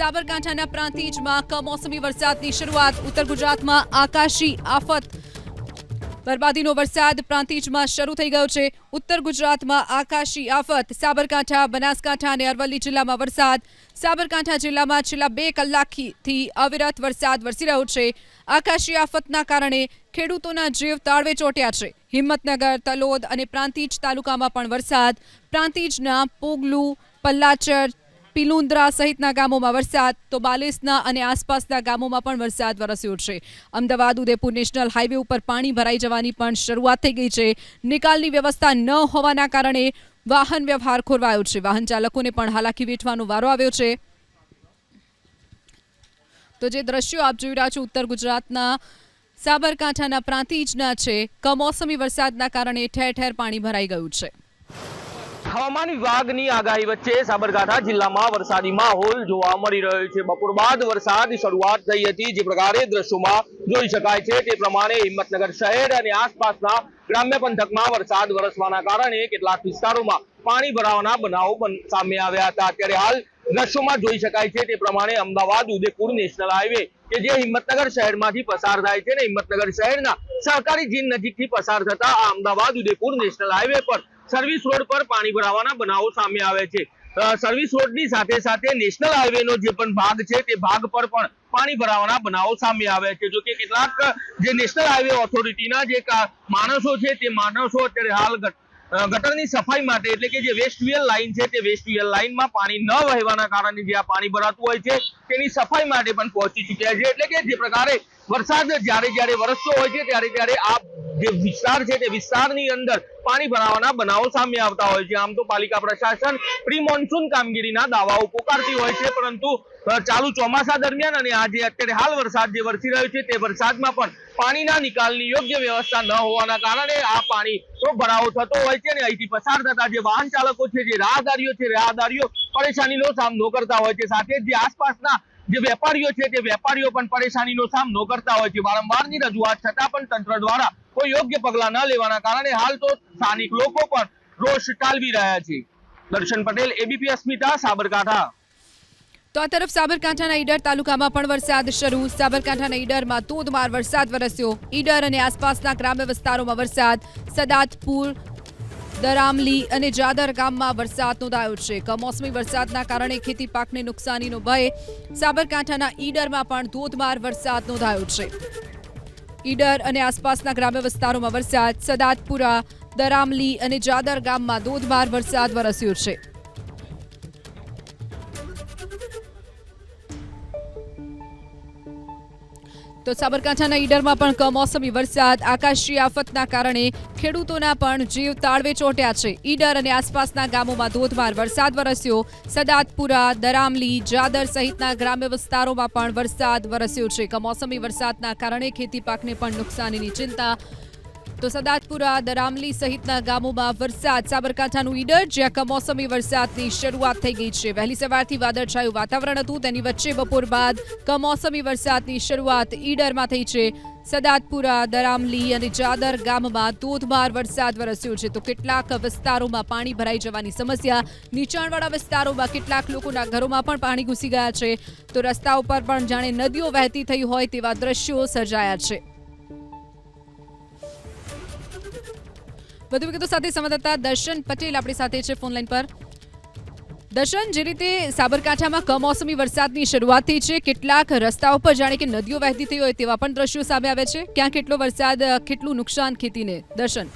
સાબરકાંઠાના પ્રાંતિજમાં કમોસમી વરસાદની શરૂઆત. ઉત્તર ગુજરાતમાં આકાશી આફત. બરબાદીનો વરસાદ પ્રાંતિજમાં શરૂ થઈ ગયો છે. ઉત્તર ગુજરાતમાં આકાશી આફત. સાબરકાંઠા, બનાસકાંઠા અને અરવલ્લી જિલ્લામાં વરસાદ. સાબરકાંઠા જિલ્લામાં છેલ્લા બે કલાકથી અવિરત વરસાદ વરસી રહ્યો છે. આકાશી આફતના કારણે ખેડૂતોના જીવ તાળવે ચોટ્યા છે. હિંમતનગર, તલોદ અને પ્રાંતિજ તાલુકામાં પણ વરસાદ. પ્રાંતિજના પોગલુ, પલ્લાચર પિલુંદ્રા સહિતના ગામોમાં વરસાદ, તો બાલેસના અને આસપાસના ગામોમાં પણ વરસાદ વરસ્યો છે અમદાવાદ, ઉદયપુર નેશનલ હાઈવે ઉપર પાણી ભરાઈ જવાની પણ શરૂઆત થઈ ગઈ છે. નિકાલની વ્યવસ્થા ન હોવાના કારણે વાહન વ્યવહાર ખોરવાયો છે. વાહન ચાલકોને પણ હાલાકી વેઠવાનો વારો આવ્યો છે. તો જે દ્રશ્યો આપ જોઈ રહ્યા છો, ઉત્તર ગુજરાતના સાબરકાંઠાના પ્રાંતિજના છે. કમોસમી વરસાદના કારણે ઠેર ઠેર પાણી ભરાઈ ગયું છે. હવામાન વિભાગની આગાહી વચ્ચે સાબરકાંઠા જિલ્લામાં વરસાદી માહોલ જોવા મળી રહ્યો છે. બપોર બાદ વરસાદ શરૂઆત થઈ હતી. જે પ્રકારે દ્રશ્યોમાં જોઈ શકાય છે તે પ્રમાણે હિંમતનગર શહેર અને આસપાસના ગ્રામ્ય પંથકમાં વરસાદ વરસવાના કારણે કેટલાક વિસ્તારોમાં પાણી ભરાવાના બનાવો બન- સામે આવ્યા હતા. અત્યારે હાલ દ્રશ્યોમાં જોઈ શકાય છે તે પ્રમાણે અમદાવાદ, ઉદયપુર, નેશનલ હાઈવે કે જે હિંમતનગર શહેરમાંથી પસાર થાય છે ને હિંમતનગર શહેરના સહકારી જીન નજીકથી પસાર થતા આ અમદાવાદ, ઉદયપુર, નેશનલ હાઈવે પર સર્વિસ રોડ પર પાણી ભરાવાના બનાવો સામે આવે છે. સર્વિસ રોડની સાથે સાથે નેશનલ હાઈવેનો જે પણ ભાગ છે, તે ભાગ પર પણ પાણી ભરાવાના બનાવો સામે આવે છે. જો કે કેટલાક જે નેશનલ હાઈવે ઓથોરિટીના જે માણસો છે, તે માણસો અત્યારે હાલ ગટરની સફાઈ માટે એટલે કે જે વેસ્ટવેલ લાઈન છે, તે વેસ્ટવેલ લાઈનમાં પાણી ન વહેવાના કારણે જે આ પાણી ભરાતું હોય છે, તેની સફાઈ માટે પણ પહોંચી ચૂક્યા છે. એટલે કે જે પ્રકારે વરસાદ જ્યારે જ્યારે વરસતો હોય છે, ત્યારે ત્યારે આ જે વિસ્તાર છે તે વિસ્તારની અંદર પાણી ભરાવાના બનાવો સામે આવતા હોય છે. આમ તો પાલિકા પ્રશાસન પ્રી મોન્સૂન કામગીરીના દાવાઓ પોકારતી હોય છે, પરંતુ ચાલુ ચોમાસા દરમિયાન અને આજે અત્યારે હાલ વરસાદ જે વરસી રહ્યો છે તે વરસાદમાં પણ પાણીના નિકાલની યોગ્ય વ્યવસ્થા ન હોવાના કારણે આ પાણી ભરાવો થતો હોય છે અને અહીંથી પસાર થતા જે વાહન ચાલકો છે, જે રાહદારીઓ છે, રાહદારીઓ પરેશાનીનો સામનો કરતા હોય છે. સાથે જે આસપાસના જે વેપારીઓ છે તે વેપારીઓ પણ પરેશાનીનો સામનો કરતા હોય છે. વારંવારની રજૂઆત છતાં પણ તંત્ર દ્વારા કોઈ યોગ્ય પગલાં ન લેવાના કારણે હાલ તો સ્થાનિક લોકો પણ રોષ ટાળવી રહ્યા છે. દર્શન પટેલ એબીપી અસ્મિતા, સાબરકાંઠા. તો આ તરફ સાબરકાંઠાના ઈડર તાલુકામાં પણ વરસાદ શરૂ. સાબરકાંઠાના ઈડરમાં ધોધમાર વરસાદ વરસ્યો. ઈડર અને આસપાસના ગ્રામ્ય વિસ્તારોમાં વરસાદ. સદાતપુર દરામલી અને જાદર ગામમાં વરસાદ નોંધાયો છે. કમોસમી વરસાદના કારણે ખેતી પાકને નુકસાનીનો ભય. સાબરકાંઠાના ઈડરમાં પણ ધોધમાર વરસાદ નોંધાયો છે. ઈડર અને આસપાસના ગ્રામ્ય વિસ્તારોમાં વરસાદ. સદાતપુરા દરામલી અને જાદર ગામમાં ધોધમાર વરસાદ વરસ્યો છે. તો સાબરકાંઠાના ઈડરમાં પણ કમોસમી વરસાદ. આકાશી આફતના કારણે ખેડૂતોના પણ જીવ તાળવે ચોંટ્યા છે. ઈડર અને આસપાસના ગામોમાં ધોધમાર વરસાદ વરસ્યો. સદાતપુરા, દરામલી, જાદર સહિતના ગ્રામ્ય વિસ્તારોમાં પણ વરસાદ વરસ્યો છે. કમોસમી વરસાદના કારણે ખેતી પાકને પણ નુકસાનીની ચિંતા તો સદાતપુરા, દરામલી સહિતના ગામોમાં વરસાદ. સાબરકાંઠાનું ઈડર, જ્યાં કમોસમી વરસાદની શરૂઆત થઈ ગઈ છે. વહેલી સવારથી વાદળછાયું વાતાવરણ હતું. તેની વચ્ચે બપોર બાદ કમોસમી વરસાદની શરૂઆત ઈડરમાં થઈ છે. સદાતપુરા, દરામલી અને જાદર ગામમાં ધોધમાર વરસાદ વરસ્યો છે. તો કેટલાક વિસ્તારોમાં પાણી ભરાઈ જવાની સમસ્યા. નીચાણવાળા વિસ્તારોમાં કેટલાક લોકોના ઘરોમાં પણ પાણી ઘૂસી ગયા છે. તો રસ્તા ઉપર પણ જાણે નદીઓ વહેતી થઈ હોય તેવા દ્રશ્યો સર્જાયા છે. વધુ વિગતો સાથે સંવાદદાતા દર્શન પટેલ આપણી સાથે છે ફોનલાઈન પર. દર્શન, જે રીતે સાબરકાંઠામાં કમોસમી વરસાદની શરૂઆત થઈ છે, કેટલાક રસ્તાઓ પર જાણે કે નદીઓ વહેતી થઈ હોય તેવા પણ દ્રશ્યો સામે આવે છે. ક્યાં કેટલો વરસાદ, કેટલું નુકસાન ખેતીને? દર્શન.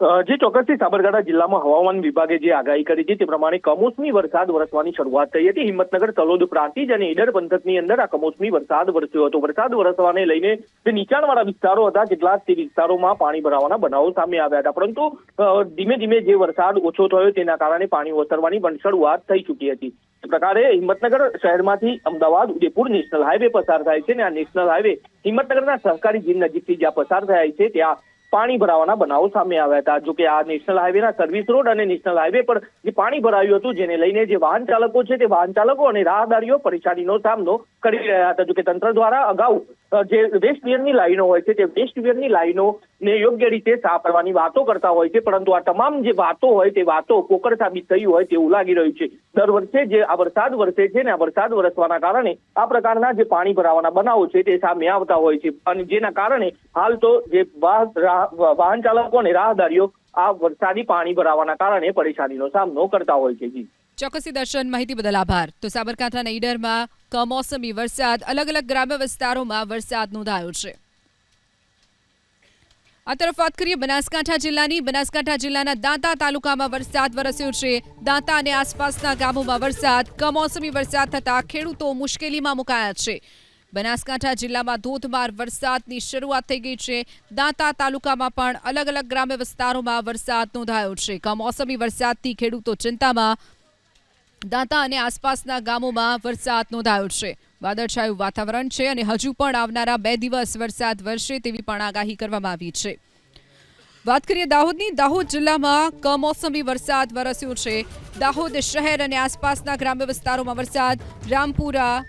જે ચોક્કસથી સાબરકાંઠા જિલ્લામાં હવામાન વિભાગે જે આગાહી કરી છે, તે પ્રમાણે કમોસમી વરસાદ વરસવાની શરૂઆત થઈ હતી. હિંમતનગર, તલોદ પ્રાંતિજ અને ઈડર પંથકની અંદર આ કમોસમી વરસાદ વરસ્યો હતો. વરસાદ વરસવાને લઈને જે નીચાણવાળા વિસ્તારો હતા, કેટલાક તે વિસ્તારોમાં પાણી ભરાવાના બનાવો સામે આવ્યા હતા. પરંતુ ધીમે ધીમે જે વરસાદ ઓછો થયો તેના કારણે પાણી ઓસરવાની પણ શરૂઆત થઈ ચૂકી હતી. પ્રકારે હિંમતનગર શહેરમાંથી અમદાવાદ, ઉદયપુર નેશનલ હાઈવે પસાર થાય છે અને આ નેશનલ હાઈવે હિંમતનગરના સહકારી જીમ નજીકથી જ્યાં પસાર થાય છે, ત્યાં પાણી ભરાવાના બનાવો સામે આવ્યા હતા. જોકે આ નેશનલ હાઈવેના સર્વિસ રોડ અને નેશનલ હાઈવે પર જે પાણી ભરાયું હતું, જેને લઈને જે વાહન ચાલકો છે તે વાહન ચાલકો અને રાહદારીઓ પરેશાનીનો સામનો કરી રહ્યા હતા. જો કે તંત્ર દ્વારા અગાઉ જે વેસ્ટ લાઈનો હોય છે તે વેસ્ટ લાઈનો ને યોગ્ય રીતે સાફ કરવાની વાતો કરતા હોય છે, પરંતુ આ તમામ જે વાતો હોય તે વાતો પોકર સાબિત થઈ હોય તેવું લાગી રહ્યું છે. દર વર્ષે જે આ વરસાદ વરસે છે ને આ વરસાદ વરસવાના કારણે આ પ્રકારના જે પાણી ભરાવાના બનાવો છે તે સામે આવતા હોય છે. અને જેના કારણે હાલ તો જે વાહ- વાહન ચાલકો અને રાહદારીઓ આ વરસાદી પાણી ભરાવાના કારણે પરેશાનીનો સામનો કરતા હોય છે. જી. ચોક્કસી દર્શન, માહિતી બદલ આભાર. તો સાબરકાંઠાના ઈડરમાં કમોસમી વરસાદ અલગ અલગ ગ્રામ્ય વિસ્તારોમાં વરસાદ નોંધાયો છે. આ તરફ વાત કરીએ બનાસકાંઠા જિલ્લાની. બનાસકાંઠા જિલ્લાના દાંતા તાલુકામાં વરસાદ વરસ્યો છે. દાંતા અને આસપાસના ગામોમાં વરસાદ, કમોસમી વરસાદ થતા ખેડૂતો મુશ્કેલીમાં મુકાયા છે. બનાસકાંઠા જિલ્લામાં ધોધમાર વરસાદની શરૂઆત થઈ ગઈ છે. દાંતા તાલુકામાં પણ અલગ અલગ ગ્રામ્ય વિસ્તારોમાં વરસાદ નોંધાયો છે. કમોસમી વરસાદથી ખેડૂતો ચિંતામાં દાંતા અને આસપાસના ગામોમાં વરસાદ નોંધાયો છે. વાદળછાયું વાતાવરણ છે અને હજુ પણ આવનારા બે દિવસ વરસાદ વરસે તેવી પણ આગાહી કરવામાં આવી છે. વાત કરીએ દાહોદની. દાહોદ જિલ્લામાં કમોસમી વરસાદ વરસ્યો છે. દાહોદ શહેર અને આસપાસના ગ્રામ્ય વિસ્તારોમાં વરસાદ. રામપુરા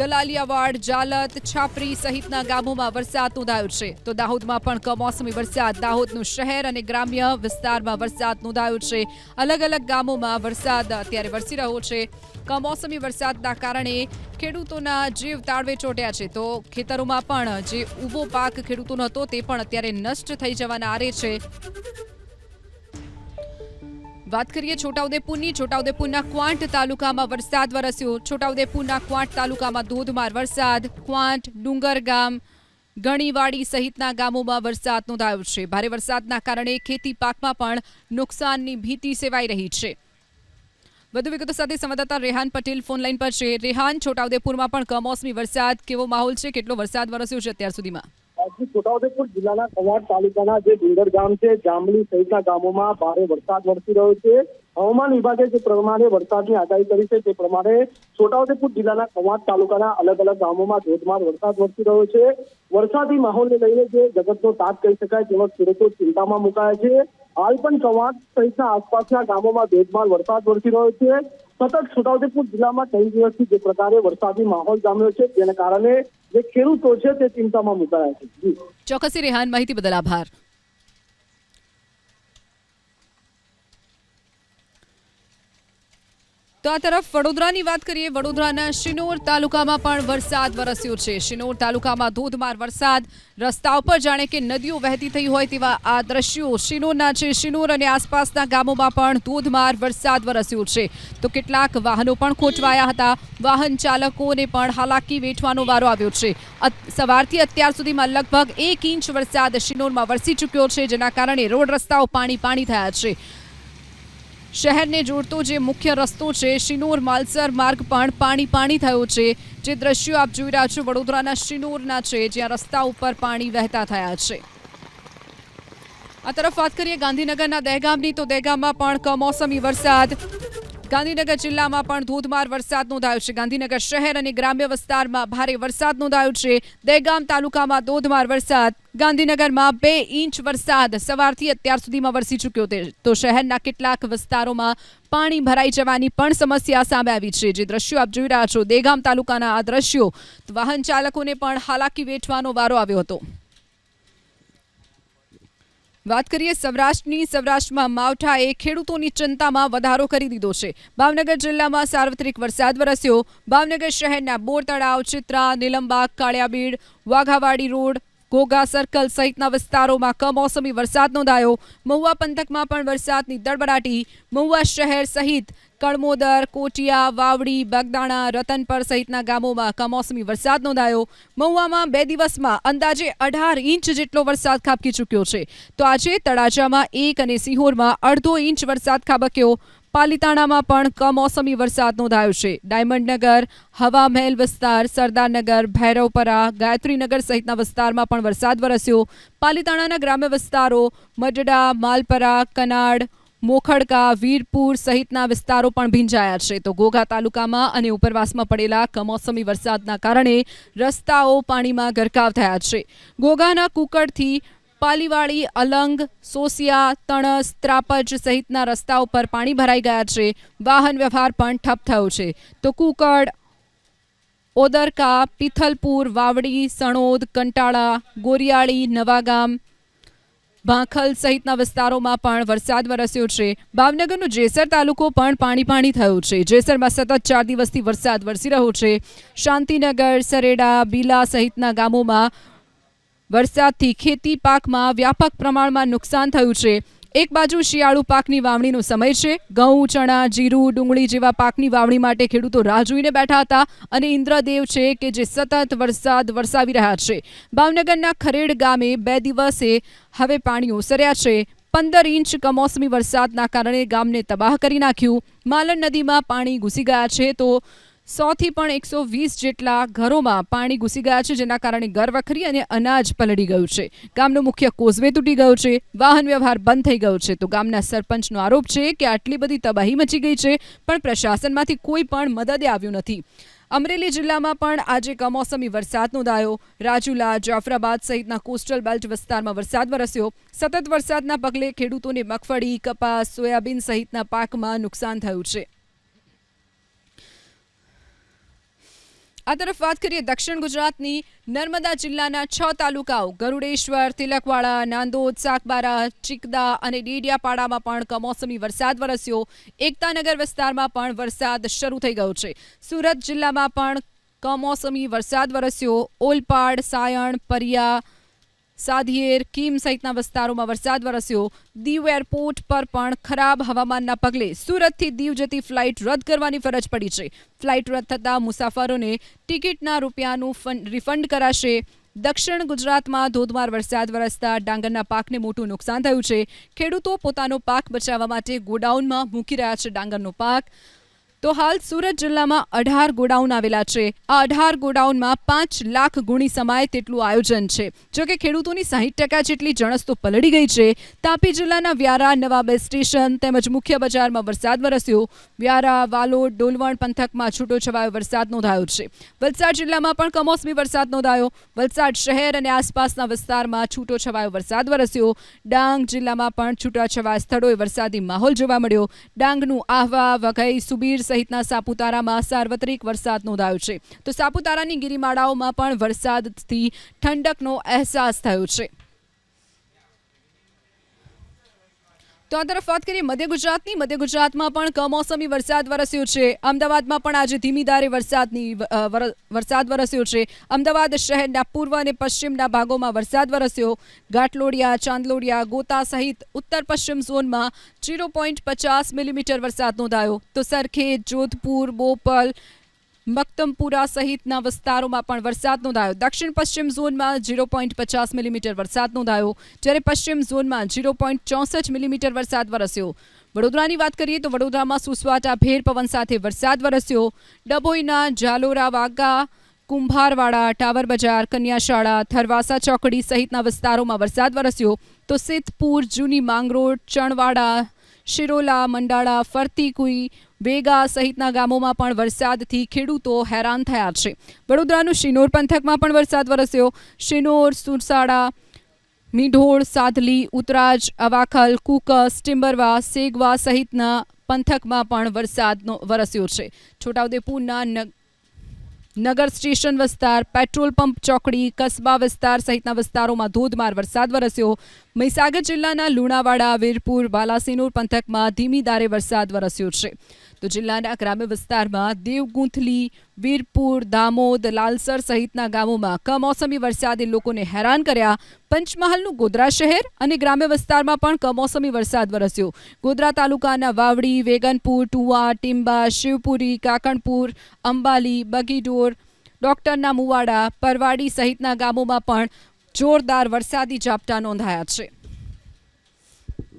ગલાલિયાવાડ જાલત, છાપરી સહિતના ગામોમાં વરસાદ નોંધાયો છે. તો દાહોદમાં પણ કમોસમી વરસાદ. દાહોદનું શહેર અને ગ્રામ્ય વિસ્તારમાં વરસાદ નોંધાયો છે. અલગ અલગ ગામોમાં વરસાદ અત્યારે વરસી રહ્યો છે. કમોસમી વરસાદના કારણે ખેડૂતોના જીવ તાળવે ચોટ્યા છે. તો ખેતરોમાં પણ જે ઊભો પાક ખેડૂતોનો હતો તે પણ અત્યારે નષ્ટ થઈ જવાના આરે છે. વાત કરીએ છોટાઉદેપુરની. છોટાઉદેપુરના ક્વાંટ તાલુકામાં વરસાદ વરસ્યો. છોટાઉદેપુરના ક્વાંટ તાલુકામાં ધોધમાર વરસાદ. ક્વાંટ ડુંગર ગામ ગણીવાડી સહિતના ગામોમાં વરસાદ નોંધાયો છે. ભારે વરસાદના કારણે ખેતી પાકમાં પણ નુકસાનની ભીતિ સેવાઈ રહી છે. વધુ વિગતો સાથે સંવાદદાતા રેહાન પટેલ ફોનલાઈન પર છે. રેહાન, છોટાઉદેપુરમાં પણ કમોસમી વરસાદ. કેવો માહોલ છે? કેટલો વરસાદ વરસ્યો છે અત્યાર સુધીમાં? આજથી છોટાઉદેપુર જિલ્લાના કવાડ તાલુકાના જે ડુંગર ગામ છે, જાંબલી સહિતના ગામોમાં ભારે વરસાદ વરસી રહ્યો છે. હવામાન વિભાગે જે પ્રમાણે વરસાદની આગાહી કરી છે, તે પ્રમાણે છોટાઉદેપુર જિલ્લાના કવાડ તાલુકાના અલગ અલગ ગામોમાં ધોધમાર વરસાદ વરસી રહ્યો છે. વરસાદી માહોલને લઈને જે જગતનો તાપ કહી શકાય તેવા ખેડૂતો ચિંતામાં મુકાયા છે. હાલ પણ કવાડ સહિતના આસપાસના ગામોમાં ધોધમાર વરસાદ વરસી રહ્યો છે. સતત છોટાઉદેપુર જિલ્લામાં ત્રણ દિવસથી જે પ્રકારે વરસાદી માહોલ જામ્યો છે તેના કારણે જે ખેડૂતો છે તે ચિંતામાં મુકાયા છે. ચોક્કસ રેહાન માહિતી બદલ આભાર. તો આ તરફ વડોદરાની વાત કરીએ, વડોદરાના શિનોર તાલુકામાં પણ વરસાદ વરસ્યો છે. શિનોર તાલુકામાં ધોધમાર વરસાદ. રસ્તા ઉપર જાણે કે નદીઓ વહેતી થઈ હોય તેવા આ દ્રશ્યો શિનોરના છે. શિનોર અને આસપાસના ગામોમાં પણ ધોધમાર વરસાદ વરસ્યો છે. તો કેટલાક વાહનો પણ ખોચવાયા હતા. વાહન ચાલકોને પણ હાલાકી વેઠવાનો વારો આવ્યો છે. સવારથી અત્યાર સુધીમાં લગભગ એક ઇંચ વરસાદ શિનોરમાં વરસી ચૂક્યો છે, જેના કારણે રોડ રસ્તાઓ પાણી પાણી થયા છે. શહેરને જોડતો જે મુખ્ય રસ્તો છે, શિનોર, માલસર માર્ગ પણ પાણી પાણી થયો છે. જે દ્રશ્યો આપ જોઈ રહ્યા છો, વડોદરાના શિનોરના છે, જ્યાં રસ્તા ઉપર પાણી વહેતા થયા છે. આ તરફ વાત કરીએ ગાંધીનગરના દહેગામની, તો દહેગામમાં પણ કમોસમી વરસાદ. ગાંધીનગર જિલ્લામાં પણ ધોધમાર વરસાદ નોંધાયો છે. ગાંધીનગર શહેર અને ગ્રામ્ય વિસ્તારમાં ભારે વરસાદ નોંધાયો છે. દહેગામ તાલુકામાં ધોધમાર વરસાદ. ગાંધીનગરમાં બે ઇંચ વરસાદ. સવારથી અત્યાર સુધીમાં વરસી ચૂક્યો છે તો શહેરના કેટલાક વિસ્તારોમાં પાણી ભરાઈ જવાની પણ સમસ્યા સામે આવી છે. જે દ્રશ્યો આપ જોઈ રહ્યા છો દેગામ તાલુકાના આ દ્રશ્યો, વાહન ચાલકોને પણ હાલાકી વેઠવાનો વારો આવ્યો હતો. વાત કરીએ સૌરાષ્ટ્રની. સૌરાષ્ટ્રમાં માવઠાએ ખેડૂતોની ચિંતામાં વધારો કરી દીધો છે. ભાવનગર જિલ્લામાં સાર્વત્રિક વરસાદ વરસ્યો. ભાવનગર શહેરના બોર તળાવ, ચિત્રા, નીલમબાગ, કાળિયાબીડ, વાઘાવાડી રોડ, ઘોઘા સર્કલ સહિતના વિસ્તારોમાં કમોસમી વરસાદ નોંધાયો. મહુવા પંથકમાં પણ વરસાદની દડબડાટી મહુવા શહેર સહિત કળમોદર કોટિયા, વાવડી, બગદાણા રતનપર સહિતના ગામોમાં કમોસમી વરસાદ નોંધાયો. મહુવામાં બે દિવસમાં અંદાજે અઢાર ઇંચ જેટલો વરસાદ ખાબકી ચૂક્યો છે. તો આજે તળાજામાં એક અને સિહોરમાં અડધો ઇંચ વરસાદ ખાબક્યો. પાલીતાણામાં પણ કમોસમી વરસાદ નોંધાયો છે. ડાયમંડનગર હવા મહેલ વિસ્તાર, સરદારનગર, ભૈરવપરા, ગાયત્રીનગર સહિતના વિસ્તારમાં પણ વરસાદ વરસ્યો. પાલીતાણાના ગ્રામ્ય વિસ્તારો, મડડા, માલપરા કનાડ મોખડકા, વીરપુર સહિતના વિસ્તારો પણ ભીંજાયા છે. તો ઘોઘા તાલુકામાં અને ઉપરવાસમાં પડેલા કમોસમી વરસાદના કારણે રસ્તાઓ પાણીમાં ગરકાવ થયા છે. ઘોઘાના કુકડથી પાલીવાડી, અલંગ, સોસિયા, તણસ, ત્રાપજ સહિતના રસ્તાઓ પર પાણી ભરાઈ ગયા છે. વાહન વ્યવહાર પણ ઠપ થયો છે. તો કુકડ, ઓદરકા, પિથલપુર, વાવડી, સણોદ, કંટાળા, ગોરિયાળી, નવાગામ ભાંખલ સહિતના વિસ્તારોમાં પણ વરસાદ વરસ્યો છે. ભાવનગરનો જેસર તાલુકો પણ પાણી પાણી થયો છે. જેસરમાં સતત ચાર દિવસથી વરસાદ વરસી રહ્યો છે. શાંતિનગર, સરેડા, બીલા સહિતના ગામોમાં વરસાદથી ખેતી પાકમાં વ્યાપક પ્રમાણમાં નુકસાન થયું છે. એક બાજુ શિયાળુ પાકની વાવણીનો સમય છે. ઘઉં, ચણા, જીરું, ડુંગળી જેવા પાકની વાવણી માટે ખેડૂતો રાહ જોઈને બેઠા હતા અને ઇન્દ્રદેવ છે કે જે સતત વરસાદ વરસાવી રહ્યા છે. ભાવનગરના ખરેડ ગામે બે દિવસે હવે પાણી ઓસર્યા છે. પંદર ઇંચ કમોસમી વરસાદના કારણે ગામને તબાહ કરી નાખ્યું. માલણ નદીમાં પાણી ઘૂસી ગયા છે તો સોથી પણ એકસો વીસ જેટલા ઘરોમાં પાણી ઘૂસી ગયા છે, જેના કારણે ઘરવખરી અને અનાજ પલળી ગયું છે. ગામનો મુખ્ય કોઝવે તૂટી ગયો છે, વાહન વ્યવહાર બંધ થઈ ગયો છે. તો ગામના સરપંચનો આરોપ છે કે આટલી બધી તબાહી મચી ગઈ છે, પણ પ્રશાસનમાંથી કોઈ પણ મદદે આવ્યું નથી. અમરેલી જિલ્લામાં પણ આજે કમોસમી વરસાદ નોંધાયો રાજુલા, જાફરાબાદ સહિતના કોસ્ટલ બેલ્ટ વિસ્તારમાં વરસાદ વરસ્યો. સતત વરસાદના પગલે ખેડૂતોને મગફળી, કપાસ, સોયાબીન સહિતના પાકમાં નુકસાન થયું છે. આ તરફ વાત કરીએ દક્ષિણ ગુજરાતની નર્મદા જિલ્લાના છ તાલુકાઓ, ગરુડેશ્વર, તિલકવાડા, નાંદોદ સાકબારા ચિકદા અને ડેડિયાપાડામાં પણ કમોસમી વરસાદ વરસ્યો. એકતાનગર વિસ્તારમાં પણ વરસાદ શરૂ થઈ ગયો છે. સુરત જિલ્લામાં પણ કમોસમી વરસાદ વરસ્યો. ઓલપાડ, સાયણ, પરિયા સાધિયેર કીમ સહિતના વિસ્તારોમાં વરસાદ વરસ્યો. દીવ એરપોર્ટ પર પણ ખરાબ હવામાનના પગલે સુરતથી દીવ જતી ફ્લાઇટ રદ કરવાની ફરજ પડી છે. ફ્લાઇટ રદ થતાં મુસાફરોને ટિકિટના રૂપિયાનું ફંડ, રિફંડ કરાશે. દક્ષિણ ગુજરાતમાં ધોધમાર વરસાદ વરસતા ડાંગરના પાકને મોટું નુકસાન થયું છે. ખેડૂતો પોતાનો પાક બચાવવા માટે ગોડાઉનમાં મૂકી રહ્યા છે ડાંગરનો પાક. તો હાલ સુરત જિલ્લામાં અઢાર ગોડાઉન આવેલા છે. આ અઢાર ગોડાઉનમાં પાંચ લાખ ગુણી સમાય તેટલું આયોજન છે. જોકે ખેડૂતોની સાહીઠ ટકા જેટલી જણસ તો પલળી ગઈ છે. તાપી જિલ્લાના વ્યારા, નવા સ્ટેશન તેમજ મુખ્ય બજારમાં વરસાદ વરસ્યો. વ્યારા, વાલોડ, ડોલવણ પંથકમાં છૂટો છવાયો વરસાદ નોંધાયો છે. વલસાડ જિલ્લામાં પણ કમોસમી વરસાદ નોંધાયો. વલસાડ શહેર અને આસપાસના વિસ્તારમાં છૂટો છવાયો વરસાદ વરસ્યો. ડાંગ જિલ્લામાં પણ છૂટાછવાયા સ્થળોએ વરસાદી માહોલ જોવા મળ્યો. ડાંગનું આહવા, વઘઈ, સુબીર સહિતના સાપુતારામાં સાર્વત્રિક વરસાદ નોંધાયો છે. તો સાપુતારાની ગિરિમાળાઓમાં પણ વરસાદથી ઠંડકનો અહેસાસ થયો છે. તો આ તરફ વાત કરીએ મધ્ય ગુજરાતની. મધ્ય ગુજરાતમાં પણ કમોસમી વરસાદ વરસ્યો છે. અમદાવાદમાં પણ આજે ધીમી ધારે વરસાદની વરસાદ વરસ્યો છે. અમદાવાદ શહેરના પૂર્વ અને પશ્ચિમના ભાગોમાં વરસાદ વરસ્યો. ગાટલોડિયા ચાંદલોડિયા, ગોતા સહિત ઉત્તર પશ્ચિમ ઝોનમાં જીરો પોઈન્ટ પચાસ મિલીમીટર વરસાદ નોંધાયો. તો સરખેજ, જોધપુર, બોપલ મક્તમપુરા સહિતના વિસ્તારોમાં પણ વરસાદ નોંધાયો. દક્ષિણ પશ્ચિમ ઝોનમાં ઝીરો પોઈન્ટ પચાસ મિલીમીટર વરસાદ નોંધાયો. જ્યારે પશ્ચિમ ઝોનમાં ઝીરો પોઈન્ટ ચોસઠ મિલીમીટર વરસાદ વરસ્યો. વડોદરાની વાત કરીએ તો વડોદરામાં સુસવાટા, ભેર પવન સાથે વરસાદ વરસ્યો. ડભોઈના જાલોરા વાગા, કુંભારવાડા, ટાવર બજાર, કન્યાશાળા, થરવાસા ચોકડી સહિતના વિસ્તારોમાં વરસાદ વરસ્યો. તો સિદ્ધપુર, જૂની માંગરોળ, ચણવાડા શિરોલા, મંડાળા, ફરતીકુઈ, વેગા સહિતના ગામોમાં પણ વરસાદથી ખેડૂતો હેરાન થયા છે. વડોદરાનું શિનોર પંથકમાં પણ વરસાદ વરસ્યો. શિનોર, સુરસાડા, મીઢોળ સાધલી ઉતરાજ, અવાખલ, કુકસ ટિમ્બરવા સેગવા સહિતના પંથકમાં પણ વરસાદનો વરસ્યો છે. છોટાઉદેપુરના નગર સ્ટેશન વિસ્તાર, પેટ્રોલ પંપ ચોકડી, કસ્બા વિસ્તાર સહિતના વિસ્તારોમાં ધોધમાર વરસાદ વરસ્યો. મહીસાગર જિલ્લાના લુણાવાડા, વીરપુર બાલાસિનોર પંથકમાં ધીમી ધારે વરસાદ વરસ્યો છે. તો જિલ્લાના ગ્રામ્ય વિસ્તારમાં દેવગુંથલી, વીરપુર, દામોદ, લાલસર સહિતના ગામોમાં કમોસમી વરસાદે લોકોને હેરાન કર્યા. પંચમહાલનું ગોધરા શહેર અને ગ્રામ્ય વિસ્તારમાં પણ કમોસમી વરસાદ વરસ્યો. ગોધરા તાલુકાના વાવડી, વેગનપુર, ટુવા, ટીંબા, શિવપુરી, કાકણપુર, અંબાલી, બગીડોર, ડોક્ટરના મુવાડા, પરવાડી સહિતના ગામોમાં પણ જોરદાર વરસાદી ઝાપટા નોંધાયા છે.